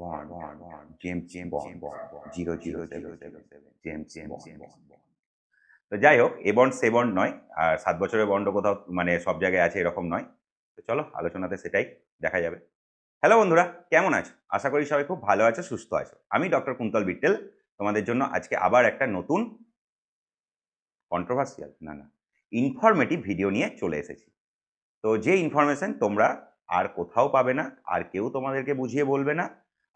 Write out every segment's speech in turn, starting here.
Bond James James Bond zero zero seven James James James তো যাই হোক এ bond সে bond নয়। আর সাত বছরের বন্ড কোথাও মানে সব জায়গায় আছে এরকম নয়। তো চলো আলোচনাতে সেটাই দেখা যাবে। হ্যালো বন্ধুরা কেমন আছো? আশা করি সবাই খুব ভালো আছো সুস্থ আছো। আমি ডক্টর কুন্তল বিট্টেল। তোমাদের জন্য আজকে আবার একটা নতুন কন্ট্রোভার্সিয়াল না না ইনফরমেটিভ ভিডিও নিয়ে চলে এসেছি। তো যে ইনফরমেশন তোমরা আর কোথাও পাবে না আর কেউ তোমাদেরকে বুঝিয়ে বলবে না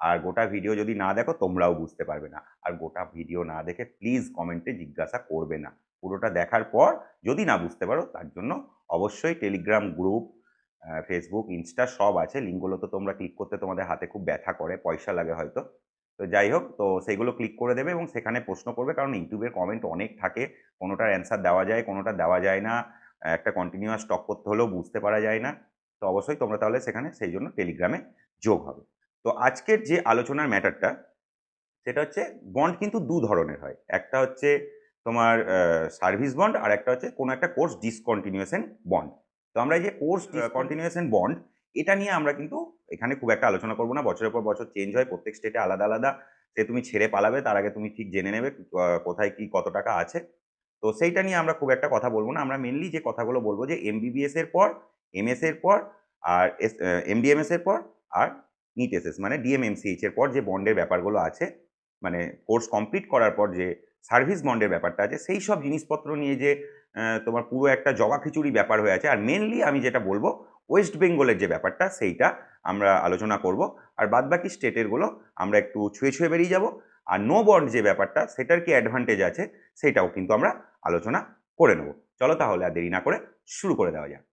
আর গোটা ভিডিও যদি না দেখো, তোমরাও বুঝতে পারবে না। আর গোটা ভিডিও না দেখে প্লিজ কমেন্টে জিজ্ঞাসা করবে না। পুরোটা দেখার পর যদি না বুঝতে পারো, তার জন্য অবশ্যই টেলিগ্রাম গ্রুপ ফেসবুক ইনস্টা সব আছে। লিঙ্কগুলো তো তোমরা ক্লিক করতে তোমাদের হাতে খুব ব্যথা করে, পয়সা লাগে হয়তো। তো যাই হোক, তো সেইগুলো ক্লিক করে দেবে এবং সেখানে প্রশ্ন করবে, কারণ ইউটিউবের কমেন্ট অনেক থাকে। কোনোটার অ্যান্সার দেওয়া যায়, কোনোটা দেওয়া যায় না। একটা কন্টিনিউয়াস স্টক করতে হলেও বুঝতে পারা যায় না। তো অবশ্যই তোমরা তাহলে সেখানে সেই জন্য টেলিগ্রামে যোগ হবে। তো আজকের যে আলোচনার ম্যাটারটা সেটা হচ্ছে বন্ড কিন্তু দু ধরনের হয়। একটা হচ্ছে তোমার সার্ভিস বন্ড আর একটা হচ্ছে কোনো একটা কোর্স ডিসকন্টিনিউয়েশন বন্ড। তো আমরা এই যে কোর্স কন্টিনিউয়েশন বন্ড এটা নিয়ে আমরা কিন্তু এখানে খুব একটা আলোচনা করব না। বছরের পর বছর চেঞ্জ হয় প্রত্যেক স্টেটে আলাদা আলাদা। সে তুমি ছেড়ে পালাবে তার আগে তুমি ঠিক জেনে নেবে কোথায় কি কত টাকা আছে। তো সেইটা নিয়ে আমরা খুব একটা কথা বলব না। আমরা মেনলি যে কথাগুলো বলব যে এমবিবিএস এর পর এমএস এর পর আর এস এমডিএমএস এর পর আর নিট এসএস মানে ডিএমএমসিএইচ এর পর যে বন্ডের ব্যাপারগুলো আছে মানে কোর্স কমপ্লিট করার পর যে সার্ভিস বন্ডের ব্যাপারটা আছে, সেই সব জিনিসপত্র নিয়ে যে তোমার পুরো একটা জগা খিচুড়ি ব্যাপার হয়ে আছে। আর মেনলি আমি যেটা বলব ওয়েস্ট বেঙ্গলের যে ব্যাপারটা, সেইটা আমরা আলোচনা করব। আর বাদবাকি স্টেটেরগুলো আমরা একটু ছুঁয়ে ছুঁয়ে বেরিয়ে যাব। আর নো বন্ড যে ব্যাপারটা, সেটার কি অ্যাডভান্টেজ আছে, সেটাও কিন্তু আমরা আলোচনা করে নেব। চলো তাহলে আর দেরি না করে শুরু করে দেওয়া যাক।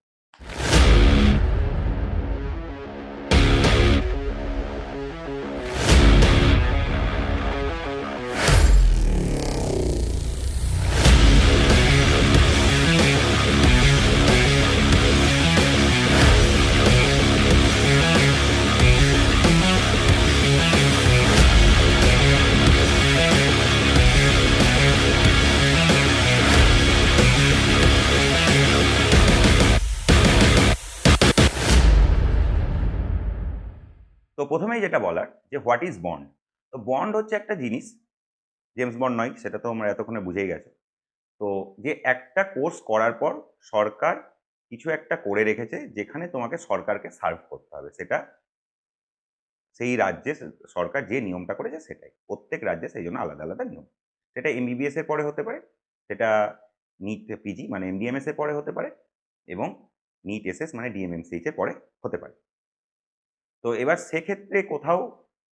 তো প্রথমেই যেটা বলার যে হোয়াট ইজ বন্ড তো বন্ড হচ্ছে একটা জিনিস জেমস বন্ড নয়, সেটা তো আমরা এতক্ষণে বুঝেই গেছে। তো যে একটা কোর্স করার পর সরকার কিছু একটা করে রেখেছে যেখানে তোমাকে সরকারকে সার্ভ করতে হবে, সেটা সেই রাজ্যে সরকার যে নিয়মটা করেছে সেটাই। প্রত্যেক রাজ্যে সেই জন্য আলাদা আলাদা নিয়ম। সেটা এমবিবিএস এর পরে হতে পারে, সেটা নিট পিজি মানে এমডিএমএস এর পরে হতে পারে, এবং নিট এসএস মানে ডিএমএমসিএইচ এর পরে হতে পারে। তো এবার সেক্ষেত্রে কোথাও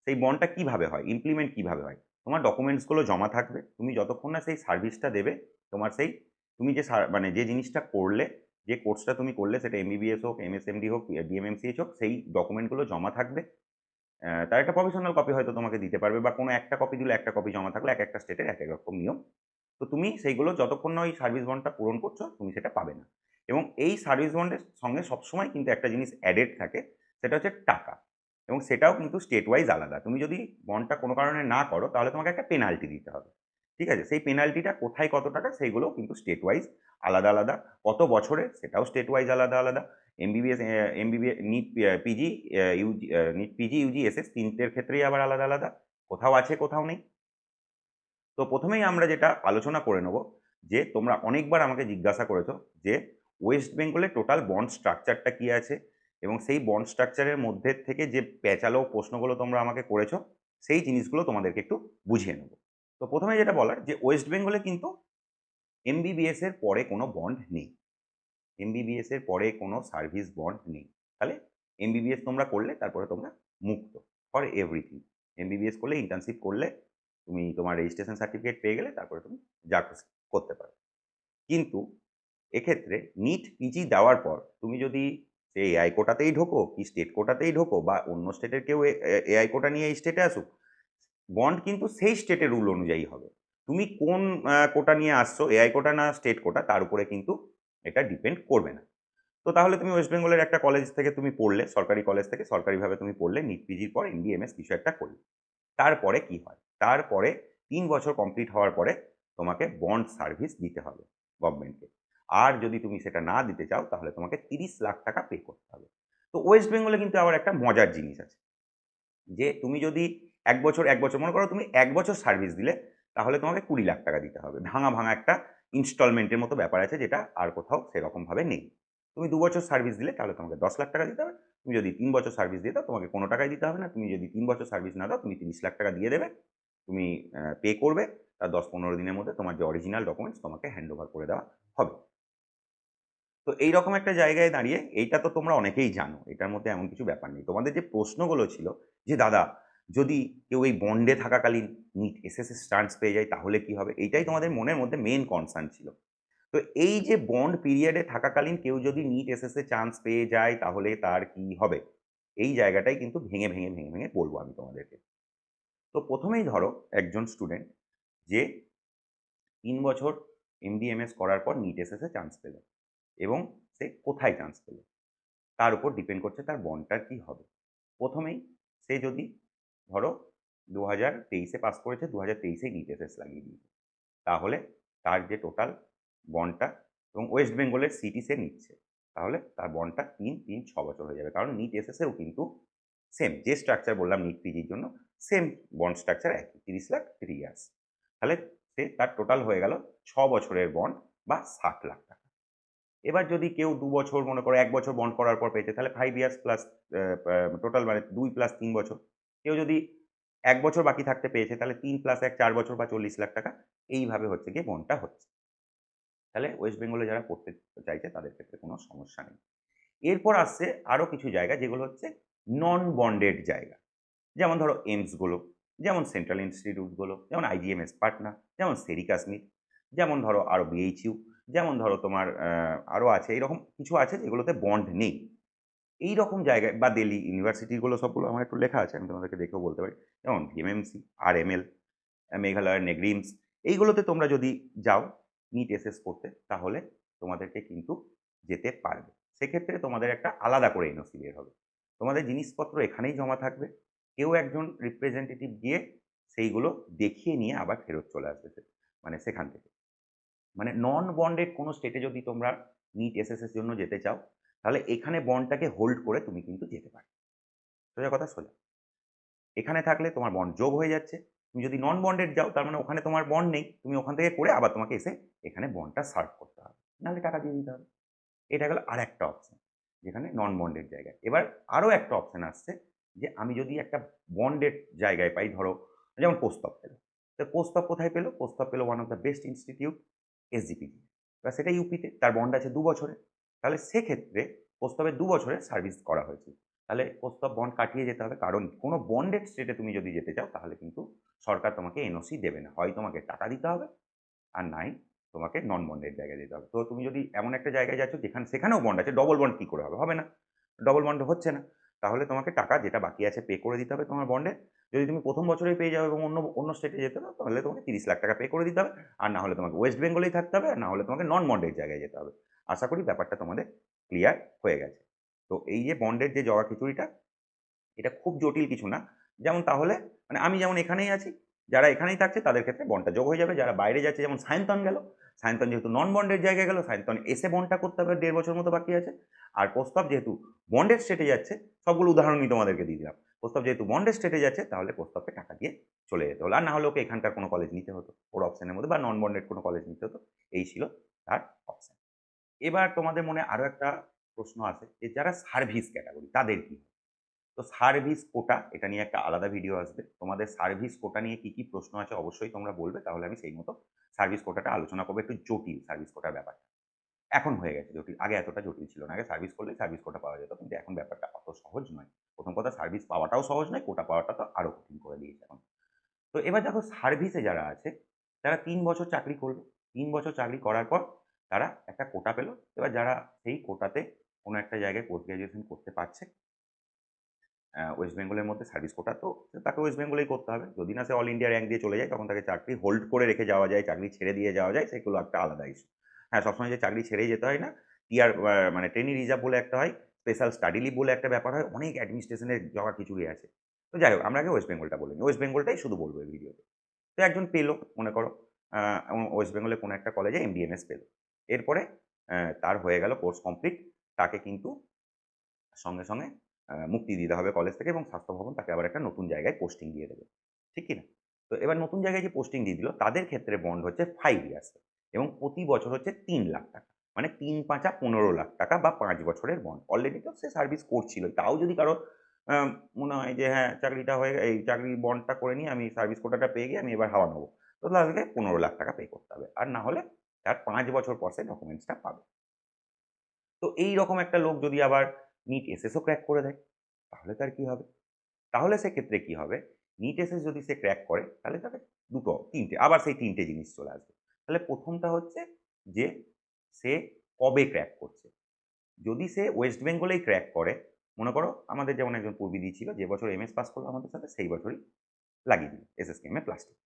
সেই বন্ডটা কীভাবে হয়? ইমপ্লিমেন্ট কীভাবে হয়? তোমার ডকুমেন্টসগুলো জমা থাকবে। তুমি যতক্ষণ না সেই সার্ভিসটা দেবে, তোমার সেই, তুমি যে মানে যে জিনিসটা করলে, যে কোর্সটা তুমি করলে, সেটা এমবিবিএস হোক এমএসএমডি হোক ডিএমএমসিএইচ হোক, সেই ডকুমেন্টগুলো জমা থাকবে। তার একটা প্রফেশনাল কপি হয়তো তোমাকে দিতে পারবে বা কোনো একটা কপি দিলে একটা কপি জমা থাকলে এক একটা স্টেটের এক এক রকম নিয়ম। তো তুমি সেইগুলো যতক্ষণ না ওই সার্ভিস বন্ডটা পূরণ করছ, তুমি সেটা পাবে না। এবং এই সার্ভিস বন্ডের সঙ্গে সবসময় কিন্তু একটা জিনিস অ্যাডেড থাকে সেটা হচ্ছে টাকা। এবং সেটাও কিন্তু স্টেট ওয়াইজ আলাদা। তুমি যদি বন্ডটা কোনো কারণে না করো, তাহলে তোমাকে একটা পেনাল্টি দিতে হবে। ঠিক আছে? সেই পেনাল্টিটা কোথায় কত টাকা সেইগুলো কিন্তু স্টেট ওয়াইজ আলাদা আলাদা। কত বছরে, সেটাও স্টেট ওয়াইজ আলাদা। আলাদা MBBS MBBS NEET PG UG NEET PG UG SS তিনটের ক্ষেত্রেই আবার আলাদা আলাদা। কোথাও আছে, কোথাও নেই। তো প্রথমেই আমরা যেটা আলোচনা করে নেব, যে তোমরা অনেকবার আমাকে জিজ্ঞাসা করেছ যে ওয়েস্ট বেঙ্গলে টোটাল বন্ড স্ট্রাকচারটা কী আছে? এবং সেই বন্ড স্ট্রাকচারের মধ্যে থেকে যে পেঁচালো প্রশ্নগুলো তোমরা আমাকে করেছ, সেই জিনিসগুলো তোমাদেরকে একটু বুঝিয়ে নেব। তো প্রথমে যেটা বলার, যে ওয়েস্ট বেঙ্গলে কিন্তু এমবিবিএস এর পরে কোনো বন্ড নেই। এমবিবিএস এর পরে কোনো সার্ভিস বন্ড নেই। তাহলে এমবিবিএস তোমরা করলে, তারপরে তোমরা মুক্ত ফর এভরিথিং এমবিবিএস করলে ইন্টার্নশিপ করলে, তুমি তোমার রেজিস্ট্রেশন সার্টিফিকেট পেয়ে গেলে, তারপরে তুমি যা করতে পারো। কিন্তু এক্ষেত্রে নিট পিজি দেওয়ার পর, তুমি যদি সে এআই কোটাতেই ঢোকো, কি স্টেট কোটাতেই ঢোকো, বা অন্য স্টেটের কেউ এআই কোটা নিয়ে এই স্টেটে আসুক বন্ড কিন্তু সেই স্টেটের রুল অনুযায়ী হবে। তুমি কোন কোটা নিয়ে আসছো এআই কোটা না স্টেট কোটা, তার উপরে কিন্তু এটা ডিপেন্ড করবে না। তো তাহলে তুমি ওয়েস্ট বেঙ্গলের একটা কলেজ থেকে তুমি পড়লে, সরকারি কলেজ থেকে সরকারিভাবে তুমি পড়লে নিট পিজির পর এনডিএমএস কিছু একটা করলে। তারপরে কি হয়? তারপরে তিন বছর কমপ্লিট হওয়ার পরে তোমাকে বন্ড সার্ভিস দিতে হবে গভর্নমেন্টকে আর যদি তুমি সেটা না দিতে চাও, তাহলে তোমাকে তিরিশ লাখ টাকা পে করতে হবে। তো ওয়েস্ট বেঙ্গলে কিন্তু আবার একটা মজার জিনিস আছে। যে তুমি যদি এক বছর এক বছর, মনে করো তুমি এক বছর সার্ভিস দিলে, তাহলে তোমাকে কুড়ি লাখ টাকা দিতে হবে। ভাঙা ভাঙা একটা ইনস্টলমেন্টের মতো ব্যাপার আছে যেটা আর কোথাও সেরকমভাবে নেই। তুমি দু বছর সার্ভিস দিলে, তাহলে তোমাকে দশ লাখ টাকা দিতে হবে। তুমি যদি তিন বছর সার্ভিস দিয়ে দাও, তোমাকে কোনো টাকাই দিতে হবে না। তুমি যদি তিন বছর সার্ভিস না দাও, তুমি তিরিশ লাখ টাকা দিয়ে দেবে। তুমি পে করবে। তার দশ পনেরো দিনের মধ্যে তোমার যে অরিজিনাল ডকুমেন্টস তোমাকে হ্যান্ড ওভার করে দেওয়া হবে। তো এই রকম একটা জায়গায় দাঁড়িয়ে এইটা তো তোমরা অনেকেই জানো, এটার মধ্যে এমন কিছু ব্যাপার নেই। তোমাদের যে প্রশ্নগুলো ছিল যে, দাদা, যদি কেউ এই বন্ডে থাকাকালীন নিট এসএসএস চান্স পেয়ে যায়, তাহলে কি হবে? এইটাই তোমাদের মনের মধ্যে মেন কনসার্ন ছিল। তো এই যে বন্ড পিরিয়ডে থাকাকালীন কেউ যদি নিট এসএসএ চান্স পেয়ে যায়, তাহলে তার কি হবে? এই জায়গাটাই কিন্তু ভেঙে ভেঙে ভেঙে ভেঙে বলব আমি তোমাদেরকে। তো প্রথমেই ধরো একজন স্টুডেন্ট যে তিন বছর এমডিএমএস করার পর নিট এসএসএ চান্স পেল। এবং সে কোথায় চান্স পেল? তার উপর ডিপেন্ড করছে তার বন্ডটার কি হবে? প্রথমেই সে যদি ধরো দু হাজার তেইশে পাস করেছে দু হাজার তেইশেই নিট এসএস লাগিয়ে দিয়েছে। তাহলে তার যে টোটাল বন্ডটা এবং ওয়েস্ট বেঙ্গলের সিটি সে নিচ্ছে। তাহলে তার বন্ডটা তিন তিন, ছ বছর হয়ে যাবে। কারণ নিট এসএসেও কিন্তু সেম যে স্ট্রাকচার বললাম নিট পিজির জন্য সেম বন্ড স্ট্রাকচার একই, তিরিশ লাখ থ্রি ইয়ার্স তাহলে সে তার টোটাল হয়ে গেল ছ বছরের বন্ড বা ষাট লাখ টাকা। এবার যদি কেউ দু বছর মনে করো, এক বছর বন্ড করার পর পেয়েছে, তাহলে ফাইভ ইয়ার্স প্লাস টোটাল মানে দুই প্লাস তিন বছর। কেউ যদি এক বছর বাকি থাকতে পেয়েছে, তাহলে তিন প্লাস এক, চার বছর বা চল্লিশ লাখ টাকা, এইভাবে হচ্ছে গিয়ে বন্ডটা হচ্ছে। তাহলে ওয়েস্ট বেঙ্গলে যারা পড়তে চাইছে, তাদের ক্ষেত্রে কোনো সমস্যা নেই। এরপর আসছে আরও কিছু জায়গা, যেগুলো হচ্ছে নন বন্ডেড জায়গা। যেমন ধরো এইমসগুলো যেমন সেন্ট্রাল ইনস্টিটিউটগুলো যেমন আইজিএমএস পাটনা যেমন সেরি কাশ্মীর যেমন ধরো আরও বিএইচইউ যেমন ধরো তোমার আরও আছে এরকম কিছু আছে যেগুলোতে বন্ড নেই। এই রকম জায়গায়, বা দিল্লি ইউনিভার্সিটিগুলো সবগুলো আমার একটু লেখা আছে, আমি তোমাদেরকে দেখেও বলতে পারি। যেমন ভিএমএমসি আর এম এল মেঘালয়ের নেগ্রিমস এইগুলোতে তোমরা যদি যাও নিট এসএস করতে, তাহলে তোমাদেরকে কিন্তু যেতে পারবে। সেক্ষেত্রে তোমাদের একটা আলাদা করে এনওসি বের হবে। তোমাদের জিনিসপত্র এখানেই জমা থাকবে। কেউ একজন রিপ্রেজেন্টেটিভ গিয়ে সেইগুলো দেখিয়ে নিয়ে আবার ফেরত চলে আসবে মানে সেখান থেকে। মানে নন বন্ডেড কোনো স্টেটে যদি তোমরা নিট এসএসএস জন্য যেতে চাও, তাহলে এখানে বন্ডটাকে হোল্ড করে তুমি কিন্তু যেতে পারো। সোজা কথা সোজা। এখানে থাকলে তোমার বন্ড যোগ হয়ে যাচ্ছে। তুমি যদি নন বন্ডেড যাও, তার মানে ওখানে তোমার বন্ড নেই, তুমি ওখান থেকে করে আবার তোমাকে এসে এখানে বন্ডটা সার্ভ করতে হবে। নাহলে টাকা দিয়ে দিতে হবে। এটা গেল আর একটা অপশন যেখানে নন বন্ডেড জায়গায়। এবার আরও একটা অপশন আসছে, যে আমি যদি একটা বন্ডেড জায়গায় পাই, ধরো, যেমন পোস্তব পেল। তো পোস্তব কোথায় পেল? পোস্তব পেল one of the best institute SGPG এবার সেটা ইউপিতে তার বন্ড আছে দু বছরে। তাহলে সেক্ষেত্রে প্রস্তাবে দু বছরে সার্ভিস করা হয়েছে। তাহলে প্রস্তাব বন্ড কাটিয়ে যেতে হবে। কারণ কোনো বন্ডেড স্টেটে তুমি যদি যেতে চাও, তাহলে কিন্তু সরকার তোমাকে এনওসি দেবে না। হয় তোমাকে টাকা দিতে হবে, আর নাই, তোমাকে নন বন্ডেড জায়গায় যেতে হবে। তো তুমি যদি এমন একটা জায়গায় যাচ্ছ, যেখানে, সেখানেও বন্ড আছে ডবল বন্ড কী করে হবে? হবে না। ডবল বন্ড হচ্ছে না। তাহলে তোমাকে টাকা যেটা বাকি আছে পে করে দিতে হবে তোমার বন্ডে যদি তুমি প্রথম বছরেই পেয়ে যাও এবং অন্য অন্য স্টেটে যেতে হবে তাহলে তোমাকে তিরিশ লাখ টাকা পে করে দিতে হবে। আর না হলে তোমাকে ওয়েস্ট বেঙ্গলেই থাকতে হবে, আর না হলে তোমাকে নন বন্ডেড জায়গায় যেতে হবে। আশা করি ব্যাপারটা তোমাদের ক্লিয়ার হয়ে গেছে। তো এই যে বন্ডের যে জগা খিচুড়িটা, এটা খুব জটিল কিছু না। যেমন তাহলে মানে আমি যেমন এখানেই আছি, যারা এখানেই থাকছে, তাদের ক্ষেত্রে বন্ডটা যোগ হয়ে যাবে। যারা বাইরে যাচ্ছে, যেমন সায়ন্তন গেল সায়ন্তন যেহেতু নন বন্ডের জায়গায় গেল সায়ন্তন এসে বন্ডটা করতে হবে দেড় বছর মতো বাকি আছে। আর প্রস্তাব যেহেতু বন্ডের স্টেটে যাচ্ছে, সবগুলো উদাহরণই তোমাদেরকে দিয়ে দিলাম। প্রস্তাব যেহেতু বন্ডের স্টেটে যাচ্ছে, তাহলে প্রস্তাবকে টাকা দিয়ে চলে যেতে হলো। আর না হলে ওকে এখানকার কোনো কলেজ নিতে হতো। ওর অপশনের মধ্যে বা নন বন্ডেড কোনো কলেজ নিতে হতো। এই ছিল তার অপশান এবার তোমাদের মনে আরও একটা প্রশ্ন আছে যে, যারা সার্ভিস ক্যাটাগরি তাদের কি তো সার্ভিস কোটা এটা নিয়ে একটা আলাদা ভিডিও আসবে। তোমাদের সার্ভিস কোটা নিয়ে কি কি প্রশ্ন আছে অবশ্যই তোমরা বলবে, তাহলে আমি সেই মতো সার্ভিস কোটাটা আলোচনা করব একটু জটিল সার্ভিস কোটার ব্যাপারটা। এখন হয়ে গেছে জটিল। আগে এতটা জটিল ছিল না। আগে সার্ভিস করলে সার্ভিস কোটা পাওয়া যেত, কিন্তু এখন ব্যাপারটা অত সহজ নয়। প্রথম কথা সার্ভিস পাওয়াটাও সহজ নয় কোটা পাওয়াটা তো আরও কঠিন করে দিয়েছে এখন। তো এবার দেখো সার্ভিসে যারা আছে, তারা তিন বছর চাকরি করল তিন বছর চাকরি করার পর তারা একটা কোটা পেল। এবার যারা সেই কোটাতে কোনো একটা জায়গায় পোস্ট গ্র্যাজুয়েশন করতে পারছে ওয়েস্ট বেঙ্গলের মধ্যে সার্ভিস কোটা তো তাকে ওয়েস্ট বেঙ্গলেই করতে হবে। যদি না সে অল ইন্ডিয়া র্যাঙ্ক দিয়ে চলে যায়, তখন তাকে চাকরি হোল্ড করে রেখে যাওয়া যায়, চাকরি ছেড়ে দিয়ে যাওয়া যায়, সেগুলো একটা আলাদা ইস্যু হ্যাঁ সবসময় যে চাকরি ছেড়েই যেতে হয় না টিআর মানে ট্রেনি রিজার্ভ বলে একটা হয় স্পেশাল স্টাডি লিভ বলে একটা ব্যাপার হয়, অনেক অ্যাডমিনিস্ট্রেশনের জগা খিচুড়ি আছে। তো যাই হোক, আমরা আগে ওয়েস্ট বেঙ্গলটা বলে নিই। ওয়েস্ট বেঙ্গলটাই শুধু বলব এই ভিডিওতে তো। একজন পেল, মনে করো ওয়েস্ট বেঙ্গলে কোনো একটা কলেজে এমডিএমএস পেল। এরপরে তার হয়ে গেল কোর্স কমপ্লিট তাকে কিন্তু সঙ্গে সঙ্গে মুক্তি দিতে হবে কলেজ থেকে এবং স্বাস্থ্য ভবন তাকে আবার একটা নতুন জায়গায় পোস্টিং দিয়ে দেবে। ঠিক কি না? তো এবার নতুন জায়গায় যে পোস্টিং দিয়ে দিল, তাদের ক্ষেত্রে বন্ড হচ্ছে ফাইভ ইয়ার্স এবং প্রতি বছর হচ্ছে তিন লাখ টাকা। মানে তিন পাঁচা পনেরো লাখ টাকা বা পাঁচ বছরের বন্ড অলরেডি তো সে সার্ভিস করছিল তাও যদি কারও মনে হয় যে হ্যাঁ চাকরিটা হয়ে, এই চাকরি বন্ডটা করে নিয়ে আমি সার্ভিস কোটাটা পেয়ে গিয়ে আমি এবার হাওয়া নেব। তো তাদেরকে পনেরো লাখ টাকা পে করতে হবে। আর না হলে তার পাঁচ বছর পর সে ডকুমেন্টসটা পাবে। তো এই রকম একটা লোক যদি আবার নিট এসএসও ক্র্যাক করে দেয়, তাহলে তার কি হবে? তাহলে সেক্ষেত্রে কি হবে? নিট এসএস যদি সে ক্র্যাক করে, তাহলে তাকে দুটো, তিনটে, আবার সেই তিনটে জিনিস চলে আসবে। তাহলে প্রথমটা হচ্ছে যে সে কবে ক্র্যাক করছে? যদি সে ওয়েস্ট বেঙ্গলেই ক্র্যাক করে, মনে করো আমাদের যেমন একজন পূর্বীদি ছিল, যে বছর এমএস পাস করল আমাদের সাথে, সেই বছরই লাগিয়ে দিল এসএসকেএমে প্লাস্টিক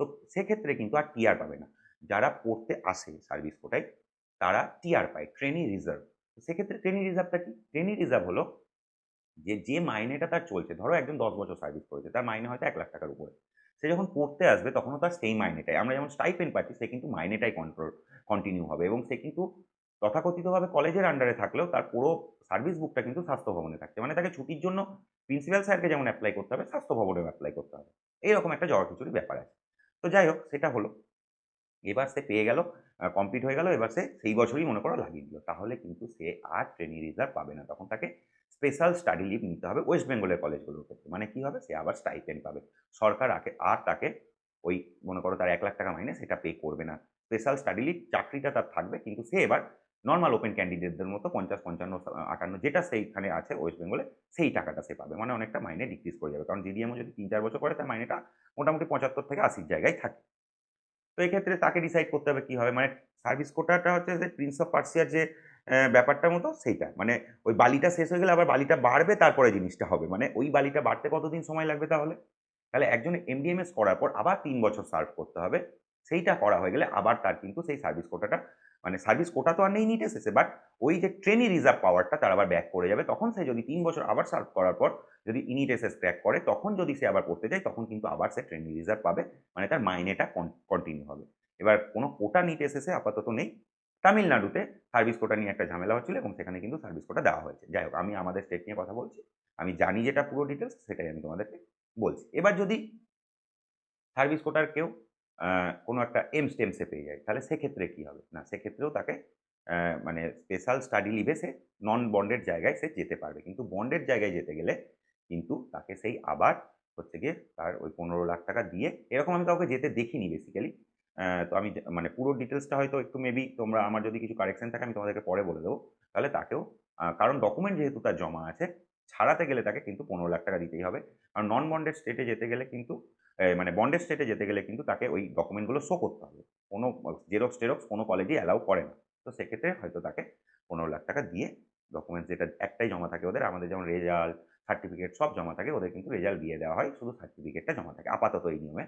তো সেক্ষেত্রে কিন্তু আর টিআর পাবে না। যারা পড়তে আসে সার্ভিস কোটায়, তারা টিআর পায় ট্রেনি রিজার্ভ সেক্ষেত্রে ট্রেনি রিজার্ভটা কি? ট্রেনি রিজার্ভ হলো যে যে মাইনেটা তার চলছে, ধরো একজন দশ বছর সার্ভিস করেছে, তার মাইনে হয়তো এক লাখ টাকার উপরে। সে যখন পড়তে আসবে, তখনও তার সেই মাইনেটাই। আমরা যেমন স্টাইপেন্ড পাচ্ছি, সে কিন্তু মাইনেটাই কন্ট্রোল কন্টিনিউ হবে এবং সে কিন্তু তথাকথিতভাবে কলেজের আন্ডারে থাকলেও তার পুরো সার্ভিস বুকটা কিন্তু স্বাস্থ্য ভবনে থাকছে। মানে তাকে ছুটির জন্য প্রিন্সিপাল স্যারকে যেমন অ্যাপ্লাই করতে হবে, স্বাস্থ্য ভবনেও অ্যাপ্লাই করতে হবে। এইরকম একটা জগা খিচুড়ি ব্যাপার আছে। তো যাই হোক, সেটা হলো। এবার সে পেয়ে গেল কমপ্লিট হয়ে গেল, এবার সে সেই বছরই মনে করো লাগিয়ে দিল। তাহলে কিন্তু সে আর ট্রেনিং রিজার্ভ পাবে না। তখন তাকে স্পেশাল স্টাডি লিভ নিতে হবে ওয়েস্ট বেঙ্গলের কলেজগুলোর ক্ষেত্রে। মানে কি হবে? সে আবার স্টাইপেন্ড পাবে। সরকার আগে আর তাকে ওই মনে করো তার এক লাখ টাকা মাইনে সেটা পে করবে না। স্পেশাল স্টাডি লিভ চাকরিটা তার থাকবে কিন্তু সে এবার নর্মাল ওপেন ক্যান্ডিডেটদের মতো পঞ্চাশ পঞ্চান্ন আটান্ন যেটা সেইখানে আছে ওয়েস্ট বেঙ্গলে সেই টাকাটা সে পাবে। মানে অনেকটা মাইনে ডিক্রিজ করে যাবে। কারণ জিডিএমও যদি তিন চার বছর করে তার মাইনেটা মোটামুটি পঁচাত্তর থেকে আশির জায়গায় থাকে। তো এই ক্ষেত্রে তাকে ডিসাইড করতে হবে কী হবে? মানে সার্ভিস কোটাটা হচ্ছে যে প্রিন্স অফ পার্সিয়ার যে আহ, ব্যাপারটার মতো সেইটা। মানে ওই বালিটা শেষ হয়ে গেলে আবার বালিটা বাড়বে তারপরে জিনিসটা হবে। মানে ওই বালিটা বাড়তে কতদিন সময় লাগবে তাহলে? তাহলে একজন এমডিএমএস করার পর আবার তিন বছর সার্ভ করতে হবে। সেইটা করা হয়ে গেলে আবার তার কিন্তু সেই সার্ভিস কোটাটা মানে সার্ভিস কোটা তো আর নেই নিট এসেছে বাট ওই যে ট্রেনি রিজার্ভ পাওয়ারটা তার আবার ব্যাক করে যাবে। তখন সে যদি তিন বছর আবার সার্ভ করার পর যদি ইনিট এসএস ক্র্যাক করে, তখন যদি সে আবার করতে যায়, তখন কিন্তু আবার সে ট্রেনি রিজার্ভ পাবে মানে তার মাইনেটা কন্টিনিউ হবে। এবার কোনো কোটা নিট এসেছে আপাতত নেই। তামিলনাড়ুতে সার্ভিস কোটা নিয়ে একটা ঝামেলা হচ্ছিল এবং সেখানে কিন্তু সার্ভিস কোটা দেওয়া হয়েছে। যাই হোক, আমি আমাদের স্টেট নিয়ে কথা বলছি। আমি জানি যেটা পুরো ডিটেলস সেটাই আমি তোমাদেরকে বলছি। এবার যদি সার্ভিস কোটার কেউ কোনো একটা এম স্টেমসে পেয়ে যায়, তাহলে সেক্ষেত্রে কি হবে? না, সেক্ষেত্রেও তাকে মানে স্পেশাল স্টাডি লিভে সে নন বন্ডেড জায়গায় সে যেতে পারবে। কিন্তু বন্ডেড জায়গায় যেতে গেলে কিন্তু তাকে সেই আবার হচ্ছে গিয়ে তার ওই পনেরো লাখ টাকা দিয়ে, এরকম আমি কাউকে যেতে দেখিনি বেসিক্যালি তো আমি মানে পুরো ডিটেলসটা হয়তো একটু মেবি তোমরা, আমার যদি কিছু কারেকশন থাকে আমি তোমাদেরকে পরে বলে দেবো। তাহলে তাকেও কারণ ডকুমেন্ট যেহেতু তার জমা আছে ছাড়াতে গেলে তাকে কিন্তু পনেরো লাখ টাকা দিতেই হবে। আর নন বন্ডেড স্টেটে যেতে গেলে কিন্তু মানে বন্ডেড স্টেটে যেতে গেলে কিন্তু তাকে ওই ডকুমেন্টগুলো শো করতে হবে। কোনো জেরক্স টেরক্স কোনো কলেজই অ্যালাউ করে না। তো সেক্ষেত্রে হয়তো তাকে পনেরো লাখ টাকা দিয়ে ডকুমেন্টস যেটা একটাই জমা থাকে ওদের, আমাদের যেমন রেজাল্ট সার্টিফিকেট সব জমা থাকে, ওদের কিন্তু রেজাল্ট দিয়ে দেওয়া হয়। শুধু সার্টিফিকেটটা জমা থাকে, আপাতত এই নিয়মে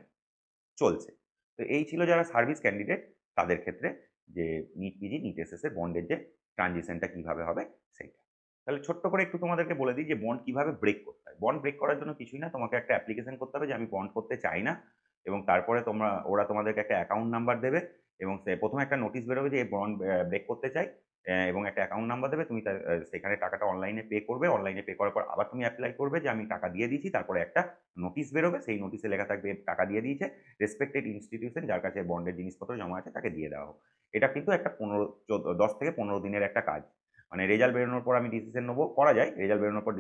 চলছে। তো এই ছিল যারা সার্ভিস ক্যান্ডিডেট তাদের ক্ষেত্রে যে নিট পিজি নিট এসএস এর বন্ডের যে ট্রানজিশনটা কীভাবে হবে, সেইটা। তাহলে ছোট্ট করে একটু তোমাদেরকে বলে দিই যে বন্ড কীভাবে ব্রেক করতে হয়। বন্ড ব্রেক করার জন্য কিছুই না, তোমাকে একটা অ্যাপ্লিকেশন করতে হবে যে আমি বন্ড করতে চাই না এবং তারপরে তোমরা, ওরা তোমাদেরকে একটা অ্যাকাউন্ট নাম্বার দেবে এবং সে, প্রথমে একটা নোটিশ বেরোবে যে বন্ড ব্রেক করতে চাই এবং একটা অ্যাকাউন্ট নাম্বার দেবে, তুমি সেখানে টাকাটা অনলাইনে পে করবে অনলাইনে পে করার পর আবার তুমি অ্যাপ্লাই করবে যে আমি টাকা দিয়ে দিয়েছি, তারপরে একটা নোটিশ বেরোবে, সেই নোটিশে লেখা থাকবে টাকা দিয়ে দিয়েছে রেসপেক্টেড ইনস্টিটিউশন যার কাছে বন্ডের জিনিসপত্র জমা আছে তাকে দিয়ে দেওয়া হোক। এটা কিন্তু একটা পনেরো, চোদ্দ, দশ থেকে পনেরো দিনের একটা কাজ। মানে রেজাল্ট বেরোনোর পর আমি ডিসিশন নেব, করা যায়। রেজাল্ট বেরোনোর পর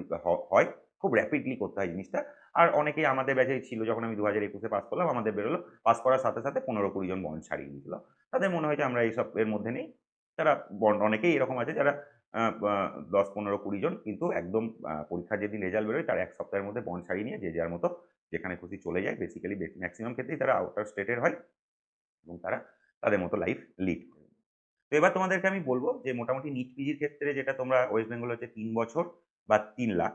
হয়। খুব র্যাপিডলি করতে হয় জিনিসটা। আর অনেকেই আমাদের ব্যাচে ছিল যখন আমি দু হাজার একুশে পাস করলাম, আমাদের বেরোলো। পাস করার সাথে সাথে পনেরো কুড়ি জন বন্ড ছাড়িয়ে দিয়েছিল। তাদের মনে হয় যে আমরা এইসব এর মধ্যে নেই। তারা বন্ড অনেকেই এরকম আছে যারা দশ পনেরো কুড়ি জন। কিন্তু একদম পরীক্ষার যেদিন রেজাল্ট বেরোয়, তার এক সপ্তাহের মধ্যে বন্ড ছাড়িয়ে নিয়ে যে যার মতো যেখানে খুশি চলে যায়। বেসিক্যালি ম্যাক্সিমাম ক্ষেত্রেই তারা আউটার স্টেটের হয়। এবং তারা তাদের মতো লাইফ লিড করে। তো এবার তোমাদেরকে আমি বলব যে মোটামুটি নিট পিজির ক্ষেত্রে যেটা তোমরা ওয়েস্ট বেঙ্গল হচ্ছে তিন বছর বা তিন লাখ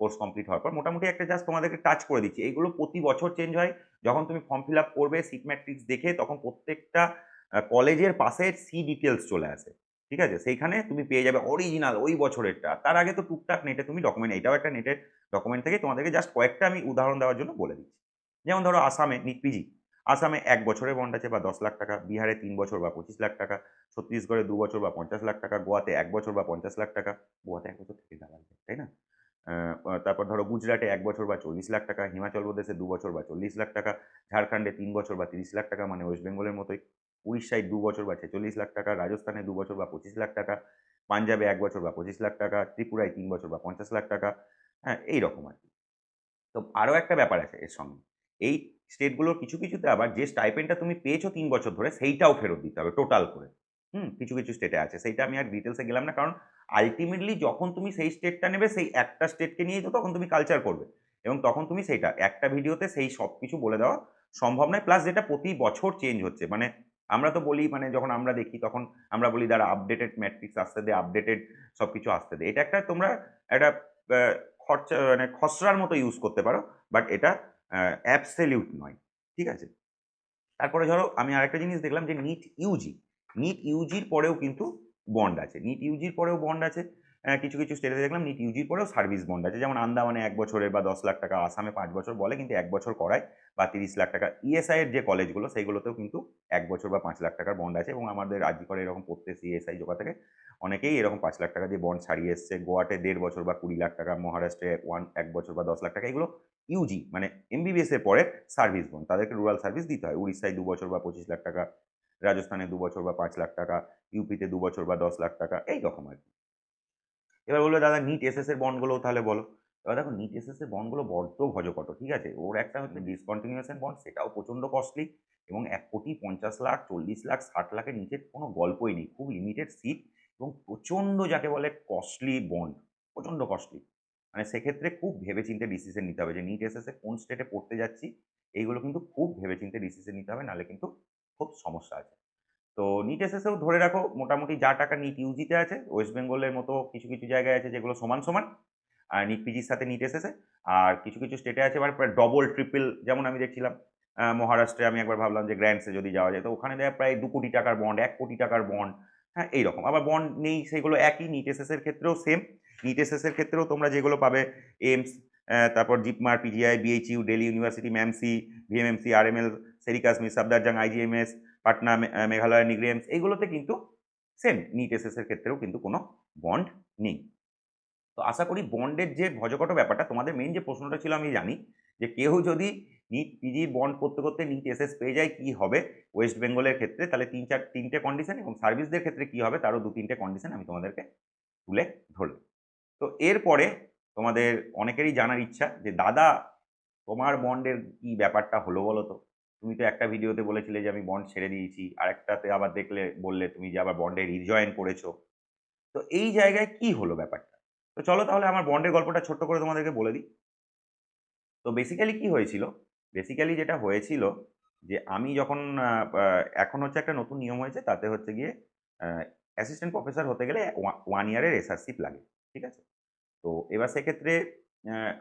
কোর্স কমপ্লিট হওয়ার পর মোটামুটি একটা জাস্ট তোমাদেরকে টাচ করে দিচ্ছি। এইগুলো প্রতি বছর চেঞ্জ হয়। যখন তুমি ফর্ম ফিল আপ করবে সিট ম্যাট্রিক্স দেখে তখন প্রত্যেকটা কলেজের পাশে সি ডিটেলস চলে আসে। ঠিক আছে? সেইখানে তুমি পেয়ে যাবে অরিজিনাল ওই বছরেরটা। তার আগে তো টুকটাক নেটে তুমি ডকুমেন্ট এটাও একটা নেটের ডকুমেন্ট থেকে তোমাদেরকে জাস্ট কয়েকটা আমি উদাহরণ দেওয়ার জন্য বলে দিচ্ছি। যেমন ধরো আসামে নিট পিজি আসামে এক বছরের বন্ড আছে বা দশ লাখ টাকা বিহারে তিন বছর বা পঁচিশ লাখ টাকা ছত্তিশগড়ে দু বছর বা পঞ্চাশ লাখ টাকা গোয়াতে এক বছর বা পঞ্চাশ লাখ টাকা গোয়াতে এক বছর থেকে দাঁড়াবে তাই না তারপর ধরো গুজরাটে এক বছর বা চল্লিশ লাখ টাকা হিমাচল প্রদেশে দু বছর বা চল্লিশ লাখ টাকা ঝাড়খণ্ডে তিন বছর বা তিরিশ লাখ টাকা মানে ওয়েস্ট বেঙ্গলের মতোই উড়িষ্যায় দু বছর বা ছেচল্লিশ লাখ টাকা রাজস্থানে দু বছর বা পঁচিশ লাখ টাকা পাঞ্জাবে এক বছর বা পঁচিশ লাখ টাকা ত্রিপুরায় তিন বছর বা পঞ্চাশ লাখ টাকা হ্যাঁ এই রকম আর কি তো আরও একটা ব্যাপার আছে এর সঙ্গে এই স্টেটগুলোর কিছু কিছুতে আবার যে স্টাইপেন্ডটা তুমি পেয়েছ তিন বছর ধরে, সেইটাও ফেরত দিতে হবে টোটাল করে। হুম? কিছু কিছু স্টেটে আছে। সেইটা আমি আর ডিটেলসে গেলাম না, কারণ আলটিমেটলি যখন তুমি সেই স্টেটটা নেবে, সেই একটা স্টেটকে নিয়েই তো তখন তুমি কালচার করবে। এবং তখন তুমি সেইটা, একটা ভিডিওতে সেই সব কিছু বলে দেওয়া সম্ভব নয়। প্লাস যেটা প্রতি বছর চেঞ্জ হচ্ছে মানে আমরা তো বলি মানে যখন আমরা দেখি, তখন আমরা বলি দ্বারা আপডেটেড ম্যাট্রিক্স আসতে দে আপডেটেড সব কিছু আসতে দে। এটা একটা তোমরা একটা খরচা মানে খসড়ার মতো ইউজ করতে পারো বাট এটা অ্যাবসলিউট নয়, ঠিক আছে? তারপরে ধরো আমি আরেকটা জিনিস দেখলাম যে নিট ইউজি নিট ইউজির পরেও কিন্তু বন্ড আছে। নিট ইউজির পরেও বন্ড আছে। কিছু কিছু স্টেটে দেখলাম নিট ইউজির পরেও সার্ভিস বন্ড আছে। যেমন আন্দামানে এক বছরের বা দশ লাখ টাকা, আসামে পাঁচ বছর বলে, কিন্তু এক বছর করায় বা তিরিশ লাখ টাকা। ইএসআইয়ের যে কলেজগুলো, সেইগুলোতেও কিন্তু এক বছর বা পাঁচ লাখ টাকার বন্ড আছে এবং আমাদের রাজ্য করে এরকম পড়তে সিএসআই জোগা থেকে অনেকেই এরকম পাঁচ লাখ টাকা দিয়ে বন্ড ছাড়িয়ে এসছে। গোয়াতে দেড় বছর বা কুড়ি লাখ টাকা, মহারাষ্ট্রে ওয়ান এক বছর বা দশ লাখ টাকা, এগুলো ইউজি মানে এমবিবিএস এর পরে সার্ভিস বন্ড তাদেরকে রুরাল সার্ভিস দিতে হয়। উড়িষ্যায় দু বছর বা পঁচিশ লাখ টাকা, রাজস্থানে দু বছর বা পাঁচ লাখ টাকা ইউপিতে দু বছর বা দশ লাখ টাকা, এই রকম আর কি। এবার বলল দাদা নিট এসএস এর বন্ডগুলোও তাহলে বলো। এবার দেখো নিট এসএস এর বন্ডগুলো বড্ড ভজকট, ঠিক আছে? ওর একটা হচ্ছে ডিসকন্টিনিউশন বন্ড সেটাও প্রচণ্ড কস্টলি এবং এক কোটি পঞ্চাশ লাখ, চল্লিশ লাখ, ষাট লাখের নিচে কোনো গল্পই নেই। খুব লিমিটেড সিট এবং প্রচণ্ড যাকে বলে কস্টলি বন্ড প্রচণ্ড কস্টলি মানে সেক্ষেত্রে খুব ভেবেচিন্তে ডিসিশন নিতে হবে যে নিট এসএস কোন স্টেটে পড়তে যাচ্ছি, এইগুলো কিন্তু খুব ভেবেচিন্তে ডিসিশন নিতে হবে, নাহলে কিন্তু খুব সমস্যা আছে। তো নিট এসএসেও ধরে রাখো, মোটামুটি যা টাকা নিট ইউজিতে আছে ওয়েস্ট বেঙ্গলের মতো কিছু কিছু জায়গায় আছে যেগুলো সমান সমান, আর নিট পিজির সাথে নিট এসএসে আর কিছু কিছু স্টেটে আছে এবার প্রায় ডবল ট্রিপল যেমন আমি দেখছিলাম মহারাষ্ট্রে আমি একবার ভাবলাম যে গ্র্যান্ডসে যদি যাওয়া যায়, তো ওখানে দেয় প্রায় দু কোটি টাকার বন্ড এক কোটি টাকার বন্ড হ্যাঁ এইরকম। আবার বন্ড নেই সেগুলো একই নিট এসএস এর ক্ষেত্রেও সেম নিট এসএস এর ক্ষেত্রেও তোমরা যেগুলো পাবে এইমস তারপর JIPMER PGI BHU Delhi university MAMC VMMC RML সেরিকাসমি Safdarjung IGMS Patna Meghalaya নিগ্রেমস এইগুলোতে কিন্তু সেম নিট এসএস এর ক্ষেত্রেও কিন্তু কোনো বন্ড নেই। তো আশা করি বন্ডের যে ভজকট ব্যাপারটা, তোমাদের মেন যে প্রশ্নটা ছিল আমি জানি, যে কেউ যদি নিট পিজি বন্ড করতে করতে নিট এসএস পেয়ে যায়, কি হবে? ওয়েস্ট বেঙ্গলের ক্ষেত্রে তাহলে তিন চার, তিনটে কন্ডিশন এবং সার্ভিসদের ক্ষেত্রে কি হবে? তারও দু তিনটে কন্ডিশন আমি তোমাদেরকে তুলে ধরলাম। তো এরপরে তোমাদের অনেকেরই জানার ইচ্ছা যে, দাদা, তোমার বন্ডের কি ব্যাপারটা হলো বলো তো? তুমি তো একটা ভিডিওতে বলেছিলে যে, আমি বন্ড ছেড়ে দিয়েছি। আরেকটাতে আবার দেখলে, বললে তুমি যে, আবার বন্ডে রিজয়েন করেছ। তো এই জায়গায় কি হলো ব্যাপারটা? তো চলো তাহলে আমার বন্ডের গল্পটা ছোট্ট করে তোমাদেরকে বলে দিই। তো বেসিক্যালি কি হয়েছিল? বেসিক্যালি যেটা হয়েছিল যে, আমি যখন এখন হচ্ছে একটা নতুন নিয়ম হয়েছে, তাতে হচ্ছে গিয়ে অ্যাসিস্ট্যান্ট প্রফেসর হতে গেলে ওয়ান ইয়ারের এসআরসিপ লাগে। ঠিক আছে? তো এবার সেক্ষেত্রে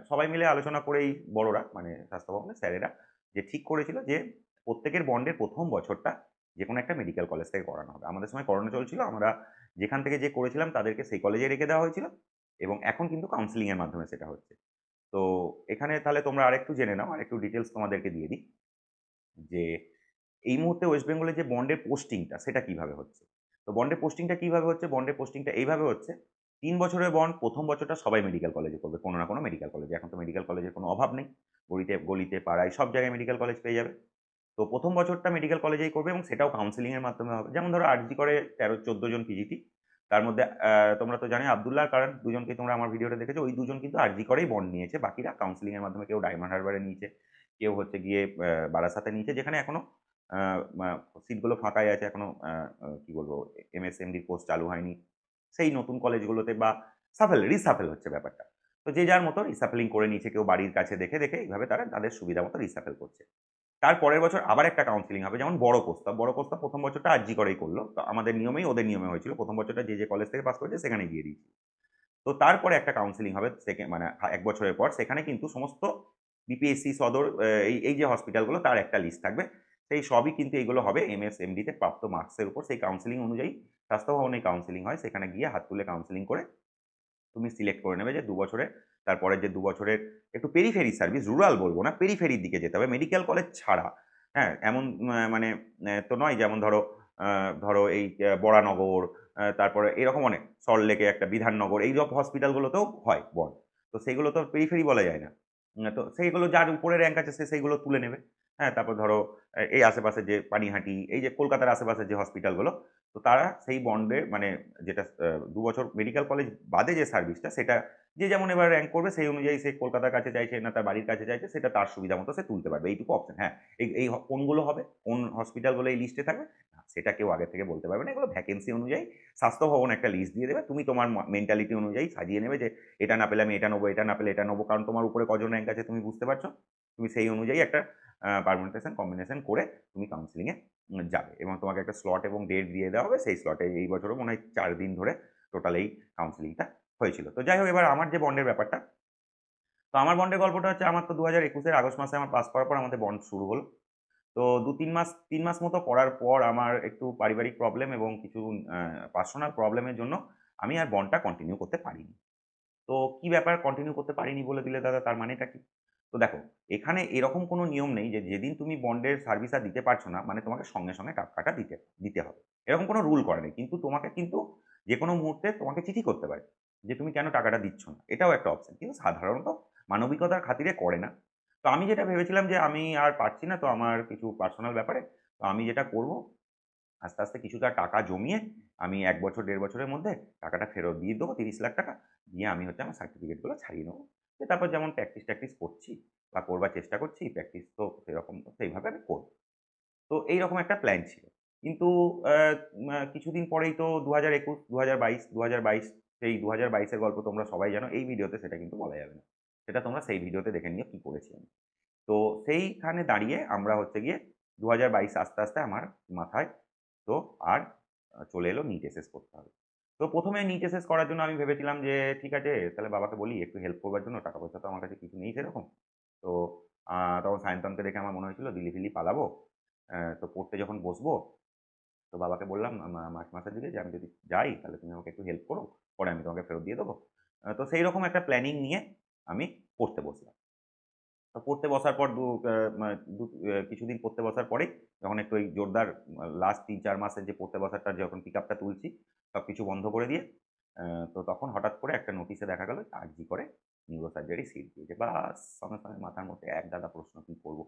সবাই মিলে আলোচনা করেই বড়রা মানে স্বাস্থ্য ভবনের স্যারেরা, যে ঠিক করেছিল যে প্রত্যেকের বন্ডের প্রথম বছরটা যে কোনো একটা মেডিকেল কলেজ থেকে করানো হবে। আমাদের সময় করোনা চলছিল, আমরা যেখান থেকে যে করেছিলাম তাদেরকে সেই কলেজে রেখে দেওয়া হয়েছিল এবং এখন কিন্তু কাউন্সিলিংয়ের মাধ্যমে সেটা হচ্ছে। তো এখানে তাহলে তোমরা আরেকটু জেনে নাও আর একটু ডিটেলস তোমাদেরকে দিয়ে দিই। যে এই মুহূর্তে ওয়েস্ট বেঙ্গলের যে বন্ডের পোস্টিংটা সেটা কীভাবে হচ্ছে? তো বন্ডের পোস্টিংটা কীভাবে হচ্ছে? বন্ডের পোস্টিংটা এইভাবে হচ্ছে তিন বছরের বন্ড প্রথম বছরটা সবাই মেডিকেল কলেজে করবে কোনো না কোনো মেডিকেল কলেজে এখন তো মেডিকেল কলেজের কোনো অভাব নেই। গলিতে গলিতে পাড়ায় সব জায়গায় মেডিকেল কলেজ পেয়ে যাবে। তো প্রথম বছরটা মেডিকেল কলেজেই করবে এবং সেটাও কাউন্সিলিংয়ের মাধ্যমে হবে। যেমন ধরো আরজি করে তেরো চোদ্দ জন পিজিটি তার মধ্যে তোমরা তো জানো আবদুল্লাহ কারণ দুজনকে তোমরা আমার ভিডিওটা দেখেছ ওই দুজন কিন্তু আরজি করেই বন্ড নিয়েছে। বাকিরা কাউন্সিলিংয়ের মাধ্যমে কেউ ডায়মন্ড হারবারে নিয়েছে কেউ হচ্ছে গিয়ে বারাসাতে নিয়েছে যেখানে এখনও সিটগুলো ফাঁকাই আছে এখনও আহ, আহ, কি বলব এমএসএমডির কোর্স চালু হয়নি। সেই নতুন কলেজগুলোতে বা সাফেল রিসাফেল হচ্ছে ব্যাপারটা। তো যে যার মতো রিসাফেলিং করে নিয়েছে, কেউ বাড়ির কাছে দেখে দেখে এইভাবে তারা তাদের সুবিধা মতো রিসাফেল করছে। তার পরের বছর আবার একটা কাউন্সিলিং হবে, যেমন বড় প্রস্তাব বড় প্রস্তাব প্রথম বছরটা আরজি করেই করল। তো আমাদের নিয়মেই ওদের নিয়মে হয়েছিল। প্রথম বছরটা যে যে কলেজ থেকে পাস করেছে, সেখানে গিয়ে দিয়েছি তো তারপরে একটা কাউন্সিলিং হবে মানে এক বছরের পর। সেখানে কিন্তু সমস্ত বিপিএসসি সদর এই এই যে হসপিটালগুলো তার একটা লিস্ট থাকবে। সেই সবই কিন্তু এইগুলো হবে। এম এস এমডিতে প্রাপ্ত মার্কসের উপর। সেই কাউন্সিলিং অনুযায়ী স্বাস্থ্য ভবনে কাউন্সিলিং হয়। সেখানে গিয়ে হাত তুলে কাউন্সিলিং করে তুমি সিলেক্ট করে নেবে যে দু বছরে তারপরে যে দু বছরের একটু পেরিফেরি সার্ভিস রুরাল বলব না পেরিফেরির দিকে যেতে হবে। মেডিকেল কলেজ ছাড়া হ্যাঁ এমন মানে তো নয় যেমন ধরো ধরো এই আহ, তারপরে এরকম অনেক সল্টলেকে একটা বিধাননগর এই সব হসপিটালগুলোতেও হয় বন্ড তো সেগুলো তো পেরিফেরি বলা যায় না। তো সেইগুলো যার উপরে র্যাঙ্ক আছে সে সেইগুলো তুলে নেবে। হ্যাঁ তারপর ধরো এই আশেপাশে যে পানিহাটি, এই যে কলকাতার আশেপাশে যে হসপিটালগুলো, তো তারা সেই বন্ডে মানে যেটা দু বছর মেডিকেল কলেজ বাদে যে সার্ভিসটা, সেটা যে যেমন এবার র্যাঙ্ক করবে, সেই অনুযায়ী সে কলকাতার কাছে চাইছে না তার বাড়ির কাছে চাইছে সেটা তার সুবিধা মতো সে তুলতে পারবে। এইটুকু অপশন হ্যাঁ। এই এই কোনগুলো হবে, কোন হসপিটালগুলো এই লিস্টে থাকবে সেটা কেউ আগে থেকে বলতে পারবে না। এগুলো ভ্যাকেন্সি অনুযায়ী স্বাস্থ্য ভবন একটা লিস্ট দিয়ে দেবে। তুমি তোমার মেন্টালিটি অনুযায়ী সাজিয়ে নেবে যে এটা না পেলে আমি এটা নেব, এটা না পেলে এটা নেব, কারণ তোমার উপরে কজন র্যাঙ্ক আছে তুমি বুঝতে পারছ? তুমি সেই অনুযায়ী একটা পারমুটেশন কম্বিনেশন করে তুমি কাউন্সিলিংয়ে যাবে এবং তোমাকে একটা স্লট এবং ডেট দিয়ে দেওয়া হবে। সেই স্লটে এই বছরও মনে হয় চার দিন ধরে টোটাল এই কাউন্সিলিংটা হয়েছিল। তো যাই হোক, এবার আমার যে বন্ডের ব্যাপারটা, তো আমার বন্ডের গল্পটা হচ্ছে আমার তো দু হাজার একুশের আগস্ট মাসে আমার পাস করার পর আমাদের বন্ড শুরু হলো। তো দু তিন মাস তিন মাস মতো করার পর আমার একটু পারিবারিক প্রবলেম এবং কিছু পার্সোনাল প্রবলেমের জন্য আমি আর বন্ডটা কন্টিনিউ করতে পারিনি। তো কি ব্যাপার কন্টিনিউ করতে পারিনি বলে দিলে দাদা? তার মানেটা কি? তো দেখো, এখানে এরকম কোনো নিয়ম নেই যে যেদিন তুমি বন্ডের সার্ভিস আর দিতে পারছ না মানে তোমাকে সঙ্গে সঙ্গে টাকাটা দিতে দিতে হবে। এরকম কোনো রুল করে নেই। কিন্তু তোমাকে কিন্তু যে কোনো মুহূর্তে তোমাকে চিঠি করতে পারে যে তুমি কেন টাকাটা দিচ্ছ না। এটাও একটা অপশন কিন্তু সাধারণত মানবিকতার খাতিরে করে না। তো আমি যেটা ভেবেছিলাম যে আমি আর পারছি না, তো আমার কিছু পার্সোনাল ব্যাপারে, তো আমি যেটা করব, আস্তে আস্তে কিছুটা টাকা জমিয়ে আমি এক বছর, দেড় বছরের মধ্যে টাকাটা ফেরত দিয়ে দেবো, তিরিশ লাখ টাকা দিয়ে আমি হচ্ছে আমার সার্টিফিকেটগুলো ছাড়িয়ে নেব। যে তারপর যেমন প্র্যাকটিস ট্যাকটিস করছি বা করবার চেষ্টা করছি প্র্যাকটিস তো সেরকম সেইভাবে আমি করব। তো এইরকম একটা প্ল্যান ছিল। কিন্তু কিছুদিন পরেই তো দু হাজার একুশ দু হাজার বাইশ দু হাজার বাইশ সেই দু হাজার বাইশের গল্প তোমরা সবাই জানো, এই ভিডিওতে সেটা কিন্তু বলা যাবে না। সেটা তোমরা সেই ভিডিওতে দেখে নিও কী করেছি আমি। তো সেইখানে দাঁড়িয়ে আমরা হচ্ছে গিয়ে দু হাজার বাইশ আস্তে আস্তে আমার মাথায় তো আর চলে এলো নিট এসএস করতে হবে। তো প্রথমে নিট এসএস করার জন্য আমি ভেবেছিলাম যে, ঠিক আছে, তাহলে বাবাকে বলি, একটু হেল্প করবার জন্য টাকা পয়সা তো আমার কাছে কিছু নেই সেরকম। তো তখন সায়ন্তনকে দেখে আমার মনে হয়েছিল, দিল্লি ফিলি পালাবো? তো পড়তে যখন বসবো, তো বাবাকে বললাম মাস মাসের দিকে যে, আমি যদি যাই, তাহলে তুমি আমাকে একটু হেল্প করো, পরে আমি তোমাকে ফেরত দিয়ে দেবো। তো সেই রকম একটা প্ল্যানিং নিয়ে আমি পড়তে বসলাম। তো পড়তে বসার পর দু কিছুদিন পড়তে বসার পরেই, যখন একটু ওই জোরদার লাস্ট তিন চার মাসের যে পড়তে বসাটা যখন পিক আপটা তুলছি সব কিছু বন্ধ করে দিয়ে তো তখন হঠাৎ করে একটা নোটিশে দেখা গেল আরজি করে নিউরো সার্জারি সিট দিয়েছে। বাস, সঙ্গে সঙ্গে মাথার মধ্যে এক দাদা প্রশ্ন, কী করব?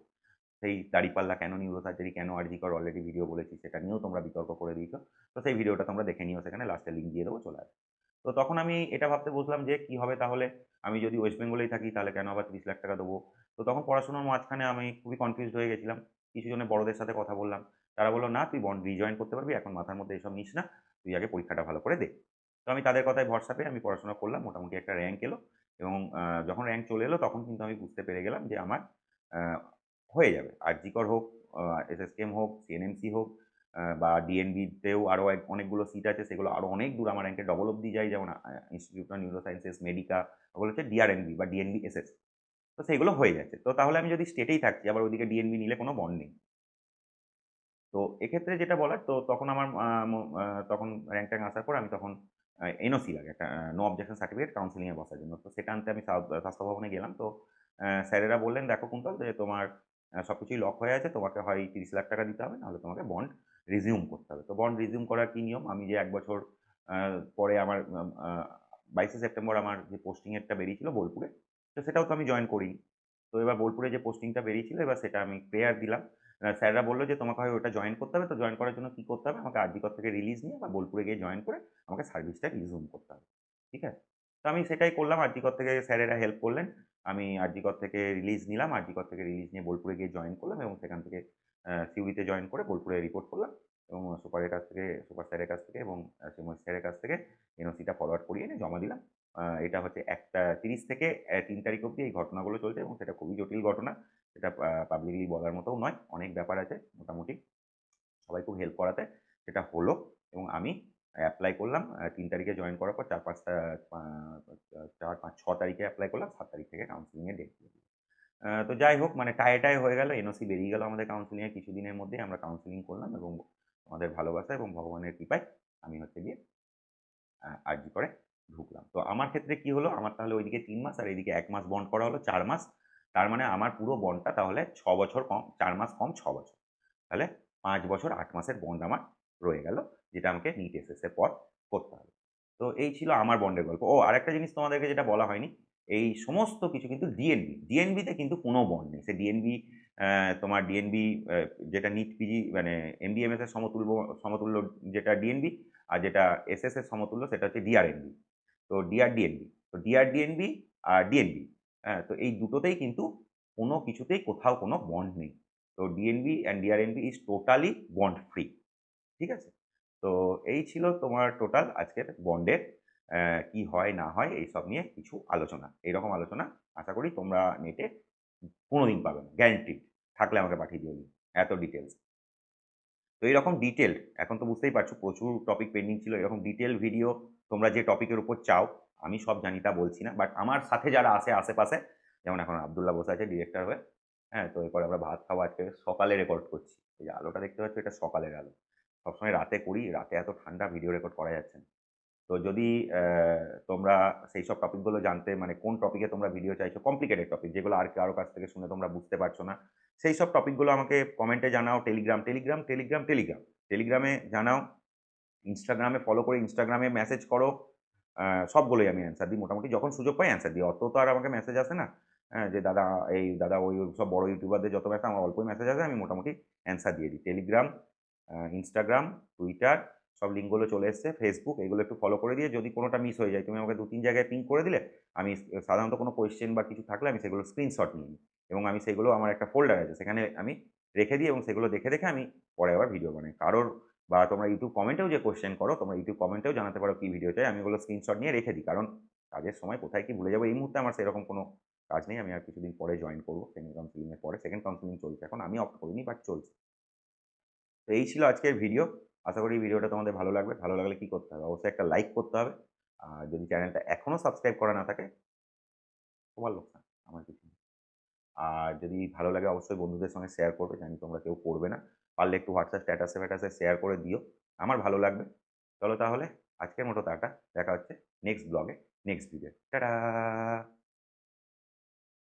সেই দাড়িপাল্লা কেন নিউরো সার্জারি কেন আরজি কর? অলরেডি ভিডিও বলেছি, সেটা নিয়েও তোমরা বিতর্ক করে দিয়েছ। তো সেই ভিডিওটা তোমরা দেখে নিও, সেখানে লাস্টে লিঙ্ক দিয়ে দেবো, চলে আসবে। তো তখন আমি এটা ভাবতে বসলাম যে, কি হবে তাহলে? আমি যদি ওয়েস্ট বেঙ্গলেই থাকি, তাহলে কেন আবার তিরিশ লাখ টাকা দেবো? তো তখন পড়াশোনার মাঝখানে আমি খুবই কনফিউজড হয়ে গেছিলাম। কিছু জনের বড়দের সাথে কথা বললাম। তারা বলল, না, তুই বন্ড রিজয়েন করতে পারবি, এখন মাথার মধ্যে এসব নিস না। তুই আগে পরীক্ষাটা ভালো করে দে। তো আমি তাদের কথায় ভরসা পেয়ে আমি পড়াশোনা করলাম, মোটামুটি একটা র্যাঙ্ক এলো এবং যখন র্যাঙ্ক চলে এলো তখন কিন্তু আমি বুঝতে পেরে গেলাম যে আমার হয়ে যাবে। আরজিকর হোক এসএসকেএম হোক, সিএনএমসি হোক বা ডিএনবিতেও আরও অনেকগুলো সিট আছে, সেগুলো আরও অনেক দূর আমার র্যাঙ্কে ডবল অব্দি যায়, যেমন institute of neuro sciences Medica ওগুলো হচ্ছে ডিআরএনবি বা ডিএনবি এসএস তো সেগুলো হয়ে যাচ্ছে। তো তাহলে আমি যদি স্টেটেই থাকছি, আবার ওইদিকে ডিএনবি নিলে কোনো বন্ড নেই। তো এক্ষেত্রে যেটা বলার, তো তখন আমার তখন র্যাঙ্ক ট্যাঙ্ক আসার পর আমি তখন এনওসি লাগে, একটা নো অবজেকশন সার্টিফিকেট কাউন্সিলিংয়ে বসার জন্য। তো সেটা আনতে আমি স্বাস্থ্য ভবনে গেলাম। তো স্যারেরা বললেন, দেখো কুন্তল, যে তোমার সব কিছুই লক হয়ে আছে, তোমাকে হয় তিরিশ লাখ টাকা দিতে হবে, নাহলে তোমাকে বন্ড রিজিউম করতে হবে। তো বন্ড রিজিউম করার কী নিয়ম? আমি যে এক বছর পরে আমার বাইশে সেপ্টেম্বর আমার যে পোস্টিংয়েরটা বেরিয়েছিল বোলপুরে, তো সেটাও তো আমি জয়েন করিনি। তো এবার বোলপুরে যে পোস্টিংটা বেরিয়েছিল, এবার সেটা আমি প্রেয়ার দিলাম। স্যাররা বলল যে, তোমাকে হয় ওটা জয়েন করতে হবে। তো জয়েন করার জন্য কী করতে হবে? আমাকে আরজিকর থেকে রিলিজ নিয়ে বা বোলপুরে গিয়ে জয়েন করে আমাকে সার্ভিসটা রিজিউম করতে হবে। ঠিক আছে? তো আমি সেটাই করলাম। আরজিকর থেকে স্যারেরা হেল্প করলেন। আমি আরজিকর থেকে রিলিজ নিলাম। আরজিকর থেকে রিলিজ নিয়ে বোলপুরে গিয়ে জয়েন করলাম এবং সেখান থেকে সিউড়িতে জয়েন করে বোলপুরে রিপোর্ট করলাম এবং সুপারের কাছ থেকে, সুপার স্যারের কাছ থেকে এবং সিমন স্যারের কাছ থেকে এনওসিটা ফরওয়ার্ড করিয়ে এনে জমা দিলাম। এটা হচ্ছে একটা তিরিশ থেকে তিন তারিখ অবধি এই ঘটনাগুলো চলছে এবং সেটা খুবই জটিল ঘটনা। সেটা পাবলিকলি বলার মতোও নয়, অনেক ব্যাপার আছে মোটামুটি। সবাই খুব হেল্প করাতে সেটা হলো এবং আমি অ্যাপ্লাই করলাম তিন তারিখে জয়েন করার পর চার পাঁচটা চার পাঁচ, ছ তারিখে অ্যাপ্লাই করলাম, সাত তারিখ থেকে কাউন্সিলিংয়ে ডেট। তো যাই হোক মানে টায়ে টায়ে হয়ে গেল এনওসি বেরিয়ে গেল আমাদের কাউন্সিলিংয়ে কিছুদিনের মধ্যে আমরা কাউন্সিলিং করলাম এবং আমাদের ভালোবাসা এবং ভগবানের কৃপায় আমি হচ্ছে গিয়ে আরজি করে ঢুকলাম। তো আমার ক্ষেত্রে কি হলো? আমার তাহলে ওইদিকে তিন মাস আর এইদিকে এক মাস বন্ড করা হলো চার মাস। তার মানে আমার পুরো বন্ডটা তাহলে ছ বছর কম, চার মাস কম ছ বছর। তাহলে পাঁচ বছর আট মাসের বন্ড আমার রয়ে গেল, যেটা আমাকে নিট এসএস এর পর করতে হবে। তো এই ছিল আমার বন্ডের গল্প। ও, আরেকটা জিনিস তোমাদেরকে যেটা বলা হয়নি, এই সমস্ত কিছু কিন্তু ডিএনবি ডিএনবিতে কিন্তু কোনো বন্ড নেই। সে ডিএনবি তোমার ডিএনবি যেটা নিট পিজি মানে এমবিএমএস এর সমতুল্য সমতুল্য যেটা ডিএনবি আর যেটা এসএস এর সমতুল্য সেটা হচ্ছে ডিআরএনবি তো ডিআরডিএনবি তো ডিআরডিএনবি আর ডিএনবি হ্যাঁ তো এই দুটোতেই কিন্তু কোনো কিছুতেই কোথাও কোনো বন্ড নেই। তো DNB and DRNB is totally bond free ঠিক আছে? তো এই ছিল তোমার টোটাল আজকের বন্ডের কি হয় না হয় এইসব নিয়ে কিছু আলোচনা। এইরকম আলোচনা আশা করি তোমরা নেটে কোনো দিন পাবে না গ্যারেন্টিড থাকলে আমাকে পাঠিয়ে দিও এত ডিটেলস তো এইরকম ডিটেল এখন তো বুঝতেই পারছ প্রচুর টপিক পেন্ডিং ছিল, এরকম ডিটেল ভিডিও তোমরা যে টপিকের উপর চাও, আমি সব জানি তা বলছি না বাট আমার সাথে যারা আছে আশেপাশে, যেমন এখন আবদুল্লাহ বসে আছে ডিরেক্টর হয়ে হ্যাঁ তো এরপরে আমরা ভাত খাওয়া আজকে, সকালে রেকর্ড করছি। এই আলোটা দেখতে পাচ্ছ, এটা সকালের আলো। সবসময় রাতে করি, রাতে এত ঠান্ডা ভিডিও রেকর্ড করা যাচ্ছে না। তো যদি তোমরা সেই সব টপিকগুলো জানতে মানে কোন টপিকে তোমরা ভিডিও চাইছো কমপ্লিকেটেড টপিক যেগুলো আর কারও কাছ থেকে শুনে তোমরা বুঝতে পারছ না, সেই সব টপিকগুলো আমাকে কমেন্টে জানাও টেলিগ্রাম টেলিগ্রাম টেলিগ্রাম টেলিগ্রাম টেলিগ্রামে জানাও ইনস্টাগ্রামে ফলো করে ইনস্টাগ্রামে মেসেজ করো সবগুলোই আমি অ্যান্সার দিই। মোটামুটি যখন সুযোগ পাই অ্যান্সার দিই। অত তো আর আমাকে মেসেজ আসে না হ্যাঁ যে দাদা, এই দাদা, ওই সব বড় ইউটিউবারদের যত মেসেজ আমার অল্পই মেসেজ আসে, আমি মোটামুটি অ্যান্সার দিয়ে দিই। টেলিগ্রাম ইনস্টাগ্রাম টুইটার সব লিঙ্কগুলো চলে এসছে ফেসবুক এগুলো একটু ফলো করে দিয়ে যদি কোনোটা মিস হয়ে যায়, তুমি আমাকে দু তিন জায়গায় পিং করে দিলে, আমি সাধারণত কোনো কোয়েশ্চেন বা কিছু থাকলে আমি সেগুলো স্ক্রিনশট নিয়ে নিই। এবং আমি সেগুলো আমার একটা ফোল্ডার আছে, সেখানে আমি রেখে দিই এবং সেগুলো দেখে দেখে আমি পরে আবার ভিডিও বানাই। কারোর বা তোমরা ইউটিউব কমেন্টেও যে কোয়েশ্চেন করো, তোমরা ইউটিউব কমেন্টেও জানাতে পারো কী ভিডিও চাই আমি ওগুলো স্ক্রিনশট নিয়ে রেখে দিই। কারণ কাজের সময় কোথায় কি ভুলে যাব, এই মুহূর্তে আমার সেরকম কোনো কাজ নেই, আমি আর কিছুদিন পরে জয়েন করব। সেকেন্ড কাউন্সিলিংয়ের পরে সেকেন্ড কাউন্সিলিং চলছে। এখন আমি অফ করিনি বাট চলছে। তো এই ছিল আজকের ভিডিও আশা করি ভিডিওটা তোমাদের ভালো লাগবে। ভালো লাগলে কী করতে হবে? অবশ্যই একটা লাইক করতে হবে। আর যদি চ্যানেলটা এখনও সাবস্ক্রাইব করা না থাকে, তোমার লোকসান, আমার কিছু আর যদি ভালো লাগে, অবশ্যই বন্ধুদের সঙ্গে শেয়ার করবে, জানি তোমরা কেউ করবে না। পারলে একটু হোয়াটসঅ্যাপ স্ট্যাটাসে ফ্যাটাসে শেয়ার করে দিও। আমার ভালো লাগবে। চলো তাহলে, আজকের মতো টাটা। দেখা হচ্ছে নেক্সট ব্লগে নেক্সট ভিডিও টাটা